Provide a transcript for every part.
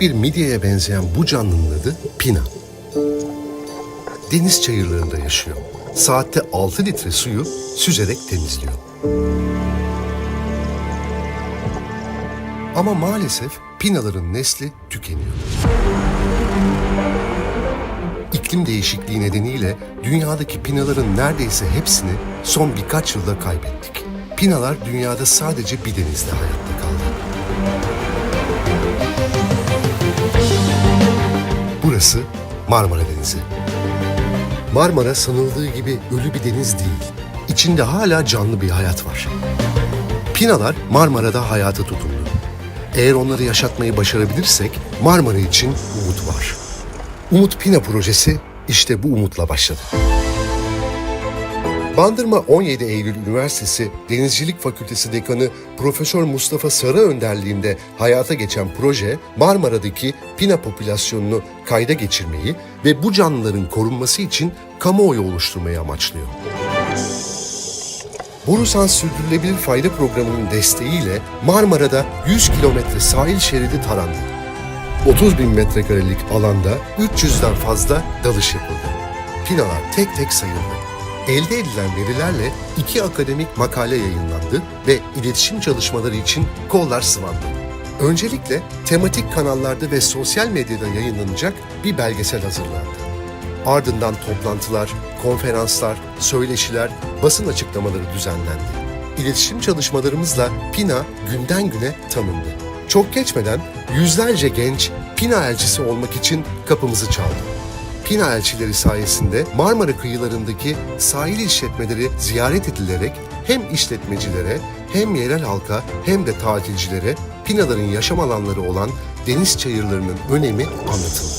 bir midyeye benzeyen bu canlının adı Pina. Deniz çayırlarında yaşıyor. Saatte 6 litre suyu süzerek temizliyor. Ama maalesef pinaların nesli tükeniyor. İklim değişikliği nedeniyle dünyadaki pinaların neredeyse hepsini son birkaç yılda kaybettik. Pinalar dünyada sadece bir denizde hayatta kaldı. Burası Marmara Denizi. Marmara sanıldığı gibi ölü bir deniz değil. İçinde hala canlı bir hayat var. Pinalar Marmara'da hayata tutundu. Eğer onları yaşatmayı başarabilirsek Marmara için umut var. Umut Pina projesi işte bu umutla başladı. Bandırma 17 Eylül Üniversitesi Denizcilik Fakültesi Dekanı Profesör Mustafa Sarı önderliğinde hayata geçen proje Marmara'daki pina popülasyonunu kayda geçirmeyi ve bu canlıların korunması için kamuoyu oluşturmayı amaçlıyor. Borusan Sürdürülebilir Fayda Programı'nın desteğiyle Marmara'da 100 kilometre sahil şeridi tarandı. 30 bin metrekarelik alanda 300'den fazla dalış yapıldı. Pinalar tek tek sayıldı. Elde edilen verilerle iki akademik makale yayınlandı ve iletişim çalışmaları için kollar sıvandı. Öncelikle tematik kanallarda ve sosyal medyada yayınlanacak bir belgesel hazırlandı. Ardından toplantılar, konferanslar, söyleşiler, basın açıklamaları düzenlendi. İletişim çalışmalarımızla Pina günden güne tanındı. Çok geçmeden yüzlerce genç Pina elçisi olmak için kapımızı çaldı. Pina elçileri sayesinde Marmara kıyılarındaki sahil işletmeleri ziyaret edilerek hem işletmecilere hem yerel halka hem de tatilcilere Pinaların yaşam alanları olan deniz çayırlarının önemi anlatıldı.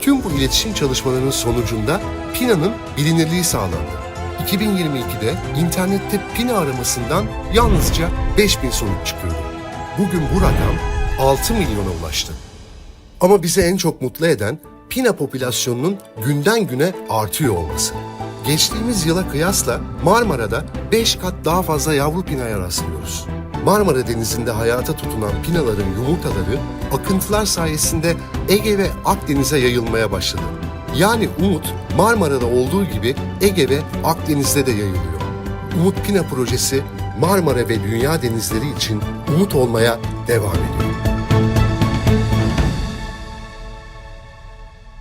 Tüm bu iletişim çalışmalarının sonucunda Pina'nın bilinirliği sağlandı. 2022'de internette Pina aramasından yalnızca 5000 sonuç çıkıyordu. Bugün bu rakam 6 milyona ulaştı. Ama bizi en çok mutlu eden Pina popülasyonunun günden güne artıyor olması. Geçtiğimiz yıla kıyasla Marmara'da 5 kat daha fazla yavru pinaya rastlıyoruz. Marmara Denizi'nde hayata tutunan pinaların yumurtaları akıntılar sayesinde Ege ve Akdeniz'e yayılmaya başladı. Yani umut Marmara'da olduğu gibi Ege ve Akdeniz'de de yayılıyor. Umut Pina projesi Marmara ve dünya denizleri için umut olmaya devam ediyor.